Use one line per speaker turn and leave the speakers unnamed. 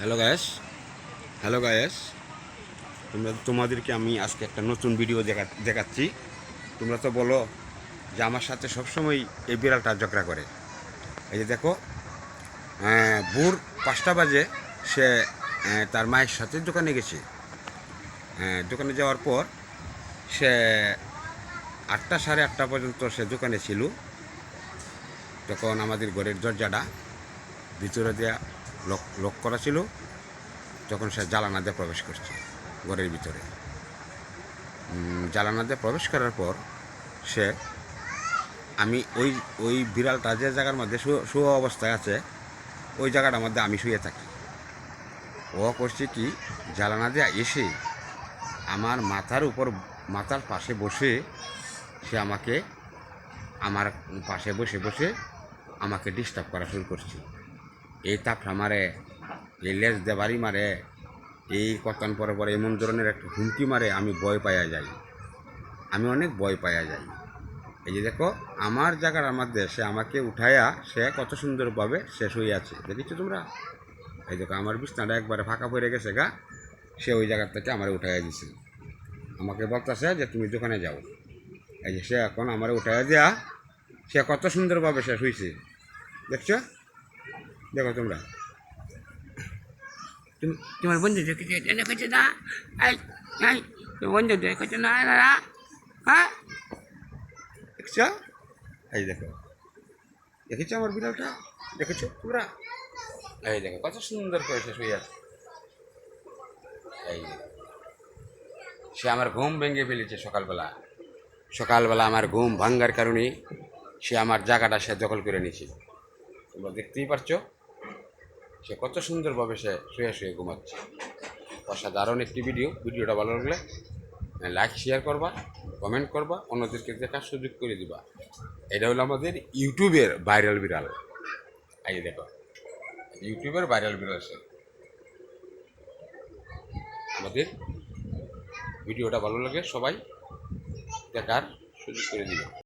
Hello guys hello guys তোমরা, তোমাদেরকে আমি আজকে একটা নতুন ভিডিও দেখা, দেখাচ্ছি। তোমরা তো বলো যে আমার সাথে সবসময় এই বিড়ালটা ঝগড়া করে। এই যে দেখো ভোর পাঁচটা বাজে সে তার মায়ের সাথে দোকানে গেছে। দোকানে যাওয়ার পর সে আটটা সাড়ে আটটা পর্যন্ত সে দোকানে ছিল। তখন আমাদের ঘরের দরজাটা ভিতরে দেওয়া লক লক করা ছিল তখন সে জ্বালানা দিয়ে প্রবেশ করছে, ঘরের ভিতরে। জ্বালানা দিয়ে প্রবেশ করার পর সে, আমি ওই ওই বিড়ালটা যে জায়গার মধ্যে শু অবস্থায় আছে, ওই জায়গাটার মধ্যে আমি শুয়ে থাকি। ও করছে কি জ্বালানা দিয়ে এসে আমার মাথার উপর, মাথার পাশে বসে সে আমাকে, আমার পাশে বসে বসে আমাকে ডিস্টার্ব করা শুরু করছে। এই তাপটা মারে এই লেজ দেবারি মারে, এই কতন পরে পরে এমন ধরনের একটা হুমকি মারে, আমি ভয় পাইয়া যাই। আমি অনেক ভয় পাইয়া যাই। এই যে দেখো, আমার জায়গার মধ্যে সে আমাকে উঠাইয়া, সে কত সুন্দরভাবে শেষ হয়ে আছে দেখেছ তোমরা? এই দেখো, আমার বিছনাটা একবারে ফাঁকা পড়ে গেছে গা, সে ওই জায়গার থেকে আমার উঠাইয়া দিছে। আমাকে বলতেছে যে, তুমি দোকানে যাও। এই যে সে এখন আমার উঠাইয়া দেয়া, সে কত সুন্দরভাবে শেষ হয়েছে দেখছ? দেখো তোমরা।
তুমি তোমার বন্ধু দেখেছে দেখেছে না? তোমার বন্ধু দেখেছে না হ্যাঁ?
দেখছ? এই দেখো। দেখেছ আমার বিড়ালটা? দেখেছ তোমরা? এই দেখো কত সুন্দর করে শেষ হয়ে আছে এই সে আমার ঘুম ভেঙে ফেলেছে সকালবেলা। সকালবেলা আমার ঘুম ভাঙ্গার কারণে সে আমার জায়গাটা সে দখল করে নিয়েছে। তোমরা দেখতেই পারছ? সে কত সুন্দরভাবে সে শুয়ে শুয়ে ঘুমাচ্ছে। অসাধারণ একটি ভিডিও ভিডিওটা ভালো লাগলে লাইক শেয়ার করবা কমেন্ট করবা, অন্যদেরকে দেখার সুযোগ করে দিবা। এটা হলো আমাদের ইউটিউবের ভাইরাল বিড়াল যে দেখো, ইউটিউবের ভাইরাল বিড়াল সে। আমাদের ভিডিওটা ভালো লাগে সবাই দেখার সুযোগ করে দিবে।